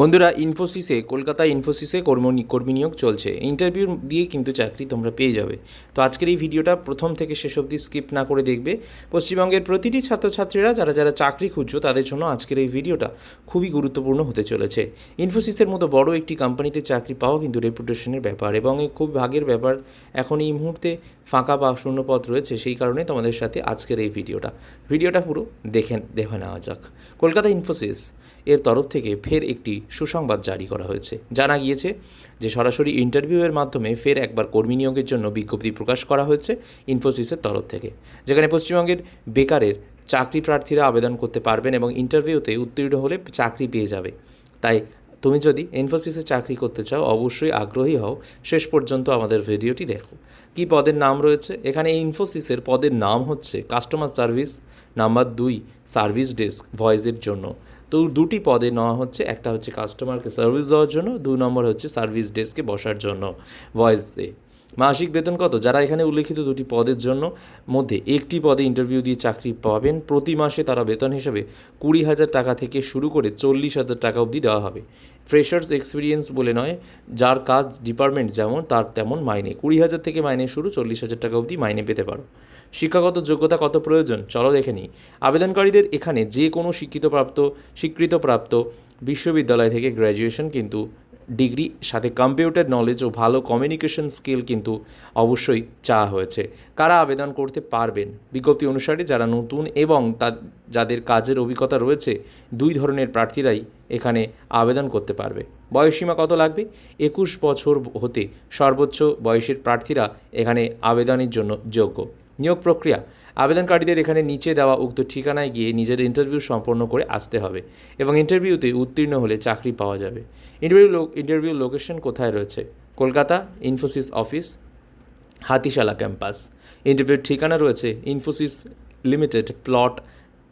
বন্ধুরা ইনফোসিসে কলকাতা ইনফোসিসে কর্মী কর্মী নিয়োগ চলছে। ইন্টারভিউ দিয়ে কিন্তু চাকরি তোমরা পেয়ে যাবে। তো আজকের এই ভিডিওটা প্রথম থেকে শেষ অবধি স্কিপ না করে দেখবে। পশ্চিমবঙ্গের প্রতিটি ছাত্রছাত্রীরা যারা যারা চাকরি খুঁজছো, তাদের জন্য আজকের এই ভিডিওটা খুবই গুরুত্বপূর্ণ হতে চলেছে। ইনফোসিসের মতো বড় একটি কোম্পানিতে চাকরি পাওয়া কিন্তু রেপুটেশনের ব্যাপার এবং খুব ভাগের ব্যাপার এখন এই মুহূর্তে ফাঁকা বা শূন্য পদ রয়েছে, সেই কারণে তোমাদের সাথে আজকের এই ভিডিওটা। ভিডিওটা পুরো দেখে দেখে নেওয়া যাক। কলকাতা ইনফোসিস এর তরফ থেকে ফের একটি সুসংবাদ জারি করা হয়েছে। জানা গিয়েছে যে সরাসরি ইন্টারভিউয়ের মাধ্যমে ফের একবার কর্মী নিয়োগের জন্য বিজ্ঞপ্তি প্রকাশ করা হয়েছে ইনফোসিসের তরফ থেকে। যেখানে পশ্চিমবঙ্গের বেকারের চাকরি প্রার্থীরা আবেদন করতে পারবেন এবং ইন্টারভিউতে উত্তীর্ণ হলে চাকরি পেয়ে যাবে। তাই তুমি যদি ইনফোসিসে চাকরি করতে চাও, অবশ্যই আগ্রহী হও। শেষ পর্যন্ত আমাদের ভিডিওটি দেখো। কি পদের নাম রয়েছে? এখানে ইনফোসিসের পদের নাম হচ্ছে কাস্টমার সার্ভিস নাম্বার দুই সার্ভিস ডেস্ক ভয়েসের জন্য। তো দুটি পদে নেওয়া হচ্ছে, একটা হচ্ছে কাস্টমারকে সার্ভিস দেওয়ার জন্য, দু নম্বর হচ্ছে সার্ভিস ডেস্কে বসার জন্য ভয়েসে মাসিক বেতন কত? যারা এখানে উল্লেখিত দুটি পদের জন্য মধ্যে একটি পদে ইন্টারভিউ দিয়ে চাকরি পাবেন, প্রতি মাসে তারা বেতন হিসেবে কুড়ি হাজার টাকা থেকে শুরু করে চল্লিশ হাজার টাকা অবধি দেওয়া হবে। ফ্রেশার্স এক্সপিরিয়েন্স বলে নয়, যার কাজ ডিপার্টমেন্ট যেমন, তার তেমন মাইনে। কুড়ি হাজার থেকে মাইনে শুরু, চল্লিশ হাজার টাকা অবধি মাইনে পেতে পারো। শিক্ষাগত যোগ্যতা কত প্রয়োজন? চলো দেখে নিই। আবেদনকারীদের এখানে যে কোনো শিক্ষিতপ্রাপ্ত, স্বীকৃতপ্রাপ্ত বিশ্ববিদ্যালয় থেকে গ্র্যাজুয়েশন কিন্তু ডিগ্রি, সাথে কম্পিউটার নলেজ ও ভালো কমিউনিকেশন স্কিল কিন্তু অবশ্যই চাওয়া হয়েছে। কারা আবেদন করতে পারবেন? বিজ্ঞপ্তি অনুসারে যারা নতুন এবং তা, যাদের কাজের অভিজ্ঞতা রয়েছে, দুই ধরনের প্রার্থীরাই এখানে আবেদন করতে পারবে। বয়সসীমা কত লাগবে? একুশ বছর হতে সর্বোচ্চ বয়সের প্রার্থীরা এখানে আবেদনের জন্য যোগ্য। নিয়োগ প্রক্রিয়া। আবেদনকারীদের এখানে নিচে দেওয়া উক্ত ঠিকানায় গিয়ে নিজের ইন্টারভিউ সম্পন্ন করে আসতে হবে এবং ইন্টারভিউতে উত্তীর্ণ হলে চাকরি পাওয়া যাবে। ইন্টারভিউ ইন্টারভিউ লোকেশন কোথায় রয়েছে? Kolkata Infosys office Hatishala campus ইন্টারভিউর ঠিকানা রয়েছে Infosys limited plot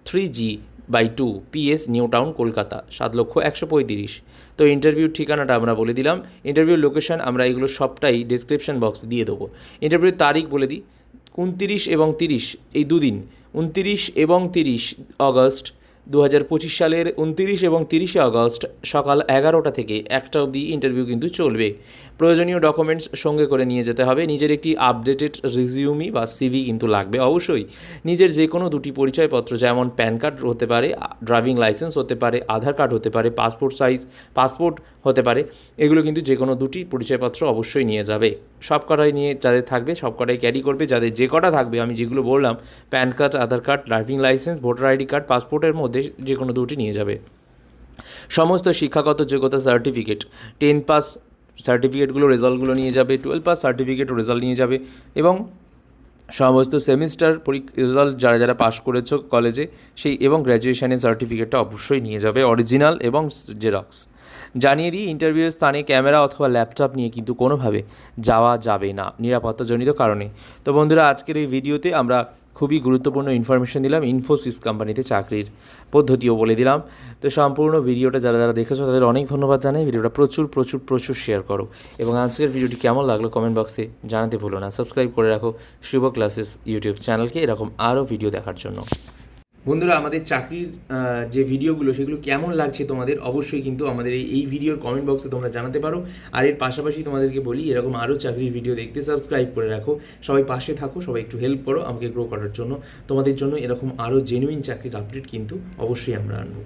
three G by two PS New Town Kolkata, সাত লক্ষ একশো পঁয়ত্রিশ। তো ইন্টারভিউর ঠিকানাটা আমরা বলে দিলাম। ইন্টারভিউ লোকেশন আমরা এগুলো সবটাই ডিসক্রিপশন বক্স দিয়ে দেবো। ইন্টারভিউর তারিখ বলে দিই। উনতিরিশ এবং তিরিশ, এই দুদিন, উনতিরিশ এবং তিরিশ অগস্ট দু হাজার পঁচিশ সালের উনতিরিশ এবং তিরিশে আগস্ট সকাল এগারোটা থেকে একটা অবধি ইন্টারভিউ কিন্তু চলবে। প্রয়োজনীয় ডকুমেন্টস সঙ্গে করে নিয়ে যেতে হবে। নিজের একটি আপডেটেড রিজিউমি বা সিভি কিন্তু লাগবে অবশ্যই। নিজের যে কোনো দুটি পরিচয়পত্র, যেমন প্যান কার্ড হতে পারে ড্রাইভিং লাইসেন্স হতে পারে, আধার কার্ড হতে পারে পাসপোর্ট সাইজ পাসপোর্ট হতে পারে, এগুলো কিন্তু যে কোনো দুটি পরিচয়পত্র অবশ্যই নিয়ে যাবে। সব কটাই নিয়ে যাদের থাকবে, সব কটাই ক্যারি করবে। যাদের যে কটা থাকবে, আমি যেগুলো বললাম PAN card Aadhaar card driving licence voter ID card পাসপোর্টের মধ্যে যে কোনো দুটি নিয়ে যাবে। সমস্ত শিক্ষাগত যোগ্যতা সার্টিফিকেট টেন পাস সার্টিফিকেটগুলো রেজাল্টগুলো নিয়ে যাবে টুয়েলভ পাস সার্টিফিকেট রেজাল্ট নিয়ে যাবে এবং সমস্ত সেমিস্টার পরীক্ষা রেজাল্ট যারা যারা পাশ করেছ কলেজে সেই এবং গ্র্যাজুয়েশনের সার্টিফিকেটটা অবশ্যই নিয়ে যাবে অরিজিনাল এবং জেরক্স জানিয়ে দিই ইন্টারভিউয়ের স্থানে ক্যামেরা অথবা ল্যাপটপ নিয়ে কিন্তু কোনোভাবে যাওয়া যাবে না, নিরাপত্তাজনিত কারণে। তো বন্ধুরা, আজকের এই ভিডিওতে আমরা খুবই গুরুত্বপূর্ণ ইনফরমেশন দিলাম ইনফোসিস কোম্পানিতে চাকরির পদ্ধতিও বলে দিলাম। তো সম্পূর্ণ ভিডিওটা যারা যারা দেখেছ, তাদের অনেক ধন্যবাদ জানাই। ভিডিওটা প্রচুর প্রচুর প্রচুর শেয়ার করো। এবং আজকের ভিডিওটি কেমন লাগল কমেন্ট বক্সে জানাতে ভুলো না। সাবস্ক্রাইব করে রাখো শুভ ক্লাসেস ইউটিউব চ্যানেলকে এরকম আরও ভিডিও দেখার জন্য। বন্ধুরা, আমাদের চাকরির যে ভিডিওগুলো, সেগুলো কেমন লাগছে তোমাদের? অবশ্যই কিন্তু আমাদের এই ভিডিওর কমেন্ট বক্সে তোমরা জানাতে পারো। আর এর পাশাপাশি তোমাদেরকে বলি, এরকম আরও চাকরির ভিডিও দেখতে সাবস্ক্রাইব করে রাখো। সবাই পাশে থাকো, সবাই একটু হেল্প করো আমাকে গ্রো করার জন্য। তোমাদের জন্য এরকম আরও জেনুইন চাকরির আপডেট কিন্তু অবশ্যই আমরা আনব।